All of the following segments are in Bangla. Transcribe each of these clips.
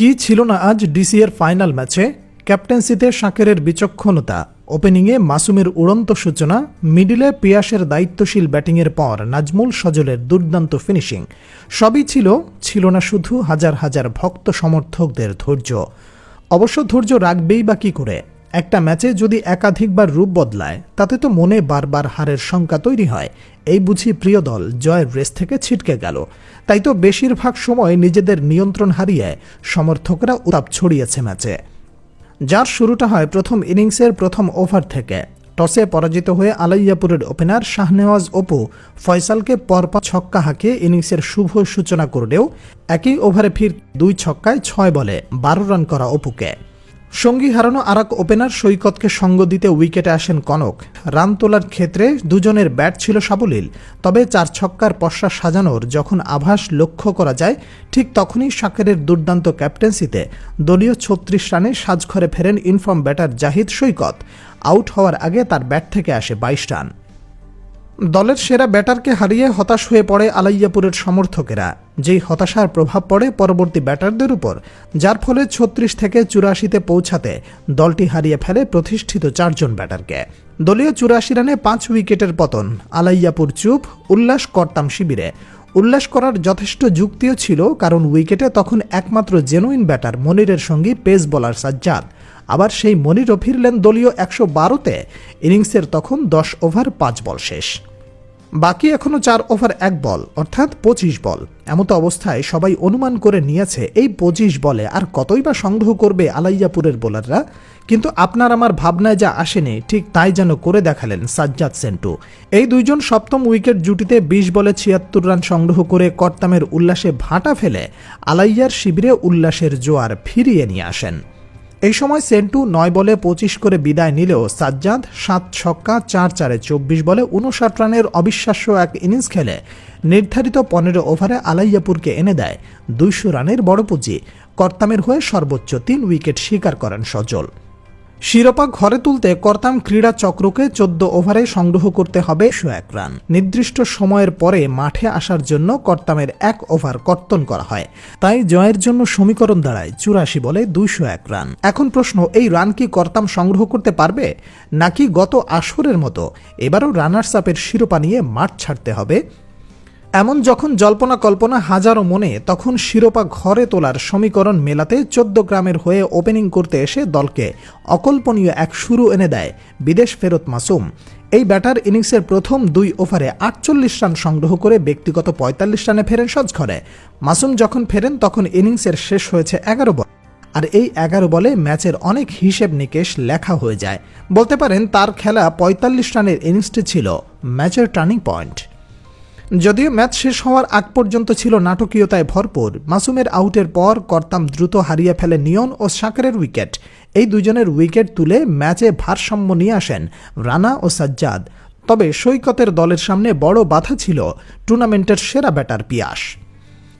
কি ছিল না আজ ডিসিএর ফাইনাল ম্যাচে ক্যাপ্টেন্সিতে সাঁকেরের বিচক্ষণতা। ওপেনিংয়ে মাসুমের উড়ন্ত সূচনা মিডিলে পিয়াসের দায়িত্বশীল ব্যাটিংয়ের পর নাজমুল সজলের দুর্দান্ত ফিনিশিং সবই ছিল ছিল না শুধু হাজার হাজার ভক্ত সমর্থকদের ধৈর্য। অবশ্য ধৈর্য রাখবেই বা কী করে? একটা ম্যাচে যদি একাধিকবার রূপ বদলায়, তাতে তো মনে বারবার হারের শঙ্কা তৈরি হয়। এই বুঝি প্রিয় দল জয়ের রেস থেকে ছিটকে গেল। তাই তো বেশিরভাগ সময় নিজেদের নিয়ন্ত্রণ হারিয়ে সমর্থকরা উতাপ ছড়িয়েছে ম্যাচে। যার শুরুটা হয় প্রথম ইনিংসের প্রথম ওভার থেকে। টসে পরাজিত হয়ে আলাইয়াপুরের ওপেনার শাহনেওয়াজ অপু ফয়সালকে পরপর ছক্কা হাঁকিয়ে ইনিংসের শুভ সূচনা করলেও একই ওভারে ফির দুই ছক্কায় ছয় বলে বারো রান করা অপুকে। সঙ্গী হারানো আরাক ওপেনার সৈকতকে সঙ্গ দিতে উইকেটে আসেন কনক। রান তোলার ক্ষেত্রে দুজনের ব্যাট ছিল সাবলীল, তবে চার ছক্কার পশ্চা সাজানোর যখন আভাস লক্ষ্য করা যায়, ঠিক তখনই সাকেরের দুর্দান্ত ক্যাপ্টেন্সিতে দলীয় ছত্রিশ রানে সাজঘরে ফেরেন in form batter Zahid Saikat. Out হওয়ার আগে তার ব্যাট থেকে আসে বাইশ রান। দলের সেরা ব্যাটারকে হারিয়ে হতাশ হয়ে পড়ে আলাইয়াপুরের সমর্থকেরা। যেই হতাশার প্রভাব পড়ে পরবর্তী ব্যাটারদের উপর, যার ফলে ছত্রিশ থেকে চুরাশিতে পৌঁছাতে দলটি হারিয়ে ফেলে প্রতিষ্ঠিত চারজন ব্যাটারকে। দলীয় চুরাশি রানে পাঁচ উইকেটের পতন, আলাইয়াপুর চুপ, উল্লাস করতাম শিবিরে। উল্লাস করার যথেষ্ট যুক্তিও ছিল, কারণ উইকেটে তখন একমাত্র জেনুইন ব্যাটার মনিরের সঙ্গী পেস বোলার সাজ্জাদ। আবার সেই মনিরও ফিরলেন দলীয় একশো বারোতে, ইনিংসের তখন দশ ওভার পাঁচ বল শেষ। বাকি এখনও চার ওভার এক বল, অর্থাৎ পঁচিশ বল। এমতো অবস্থায় সবাই অনুমান করে নিয়েছে, এই পঁচিশ বলে আর কতই বা সংগ্রহ করবে আলাইয়াপুরের বোলাররা? কিন্তু আপনার আমার ভাবনায় যা আসেনি, ঠিক তাই যেন করে দেখালেন সাজ্জাদ সেন্টু। এই দুইজন সপ্তম উইকেট জুটিতে বিশ বলে ছিয়াত্তর রান সংগ্রহ করে কর্তামের উল্লাসে ভাটা ফেলে আলাইয়ার শিবিরে উল্লাসের জোয়ার ফিরিয়ে নিয়ে আসেন। এই সময় সেন্টু নয় বলে পঁচিশ করে বিদায় নিলেও সাজ্জাদ সাত ছক্কা, চার চারে চব্বিশ বলে উনষাট রানের অবিশ্বাস্য এক ইনিংস খেলে। নির্ধারিত পনেরো ওভারে আলাইয়াপুরকে এনে দেয় দুইশো রানের বড় পুঁজি। কর্তামের হয়ে সর্বোচ্চ তিন উইকেট স্বীকার করেন সজল। শিরোপা ঘরে তুলতে কর্তাম ক্রীড়া চক্রকে চোদ্দ ওভারে সংগ্রহ করতে হবে একশো এক রান। নির্দিষ্ট সময়ের পরে মাঠে আসার জন্য কর্তামের এক ওভার কর্তন করা হয়। তাই জয়ের জন্য সমীকরণ দাঁড়ায় চুরাশি বলে দুইশো এক রান। এখন প্রশ্ন, এই রান কি কর্তাম সংগ্রহ করতে পারবে? নাকি গত আসরের মতো এবারও রানার্স আপের শিরোপা নিয়ে মাঠ ছাড়তে হবে? এমন যখন জল্পনা কল্পনা হাজারো মনে, তখন শিরোপা ঘরে তোলার সমীকরণ মেলাতে চোদ্দ গ্রামের হয়ে ওপেনিং করতে এসে দলকে অকল্পনীয় এক শুরু এনে দেয় বিদেশ ফেরত মাসুম। এই ব্যাটার ইনিংসের প্রথম দুই ওভারে আটচল্লিশ রান সংগ্রহ করে ব্যক্তিগত পঁয়তাল্লিশ রানে ফেরেন সজঘরে মাসুম যখন ফেরেন, তখন ইনিংসের শেষ হয়েছে এগারো বল। আর এই এগারো বলে ম্যাচের অনেক হিসেব নিকেশ লেখা হয়ে যায়। বলতে পারেন, তার খেলা পঁয়তাল্লিশ রানের ইনিংসটি ছিল ম্যাচের টার্নিং পয়েন্ট। যদিও ম্যাচ শেষ হওয়ার আগ পর্যন্ত ছিল নাটকীয়তায় ভরপুর, মাসুমের আউটের পর কর্তাম দ্রুত হারিয়ে ফেলে নিয়ন ও সাকারের উইকেট। এই দুজনের উইকেট তুলে ম্যাচে ভারসাম্য নিয়ে আসেন রানা ও সাজ্জাদ। তবে সৈকতের দলের সামনে বড় বাধা ছিল টুর্নামেন্টের সেরা ব্যাটার পিয়াস।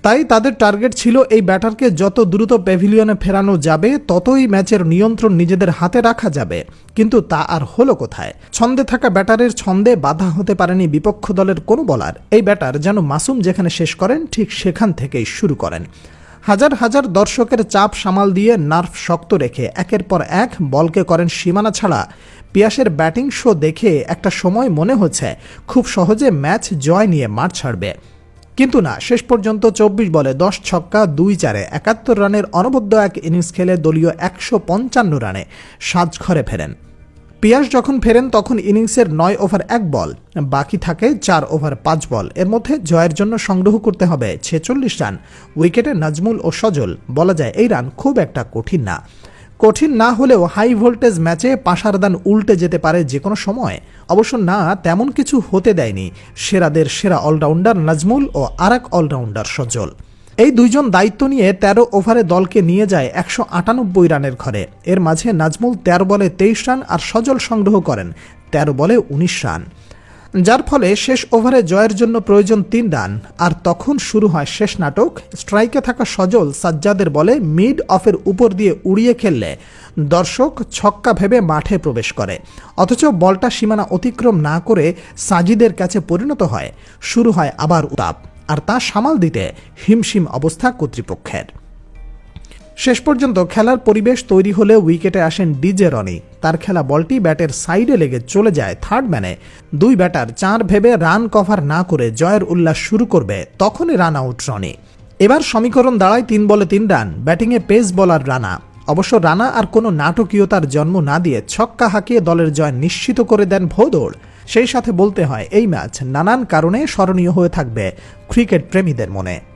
তাই তাদের টার্গেট ছিল এই ব্যাটারকে যত দ্রুত প্যাভিলিয়নে ফেরানো যাবে, ততই ম্যাচের নিয়ন্ত্রণ নিজেদের হাতে রাখা যাবে। কিন্তু তা আর হলো কোথায়? ছন্দে থাকা ব্যাটারের ছন্দে বাধা হতে পারেনি বিপক্ষ দলের কোনো বলার। এই ব্যাটার যেন মাসুম যেখানে শেষ করেন, ঠিক সেখান থেকেই শুরু করেন। হাজার হাজার দর্শকের চাপ সামাল দিয়ে নার্ভ শক্ত রেখে একের পর এক বলকে করেন সীমানা ছাড়া। পিয়াসের ব্যাটিং শো দেখে একটা সময় মনে হচ্ছে, খুব সহজে ম্যাচ জয় নিয়ে মাঠ ছাড়বে। কিন্তু না, শেষ পর্যন্ত চব্বিশ বলে দশ ছক্কা, দুই চারে একাত্তর রানের অনবদ্য এক ইনিংস খেলে দলীয় একশো পঞ্চান্ন রানে সাজঘরে ফেরেন। পিয়াস যখন ফেরেন তখন ইনিংসের নয় ওভার এক বল, বাকি থাকে চার ওভার পাঁচ বল। এর মধ্যে জয়ের জন্য সংগ্রহ করতে হবে ছেচল্লিশ রান, উইকেটে নাজমুল ও সজল। বলা যায় এই রান খুব একটা কঠিন না। কঠিন না হলেও হাই ভোল্টেজ ম্যাচে পাশার দান উল্টে যেতে পারে যে কোনো সময়। অবশ্য না, তেমন কিছু হতে দেয়নি। সেরাদের সেরা অলরাউন্ডার নাজমুল ও আরাক অলরাউন্ডার সজল। এই দুইজন দায়িত্ব নিয়ে ১৩ ওভারে দলকে নিয়ে যায় একশো আটানব্বই রানের ঘরে। এর মাঝে নাজমুল ১৩ বলে তেইশ রান আর সজল সংগ্রহ করেন ১৩ বলে ১৯ রান। যার ফলে শেষ ওভারে জয়ের জন্য প্রয়োজন তিন রান, আর তখন শুরু হয় শেষ নাটক। স্ট্রাইকে থাকা সজল সাজ্জাদের বলে মিড অফের উপর দিয়ে উড়িয়ে খেললে দর্শক ছক্কা ভেবে মাঠে প্রবেশ করে। অথচ বলটা সীমানা অতিক্রম না করে সাজিদের কাছে পরিণত হয়। শুরু হয় আবার উতাপ আর তা সামাল দিতে হিমশিম অবস্থা কর্তৃপক্ষের। শেষ পর্যন্ত খেলার পরিবেশ তৈরি হলে উইকেটে আসেন ডিজে রনি। তার খেলা বলটি ব্যাটের সাইডে লেগে চলে যায় থার্ড ম্যানে। দুই ব্যাটার চার ভেবে রান কভার না করে জয়ের উল্লাস শুরু করবে, তখনই রান আউট রনি। এবার সমীকরণ দাঁড়ায় তিন বলে তিন রান, ব্যাটিংয়ে পেস বলার রানা। অবশ্য রানা আর কোনো নাটকীয়তার জন্ম না দিয়ে ছক্কা হাঁকিয়ে দলের জয় নিশ্চিত করে দেন ভোদৌড়। সেই সাথে বলতে হয়, এই ম্যাচ নানান কারণে স্মরণীয় হয়ে থাকবে ক্রিকেট প্রেমীদের মনে।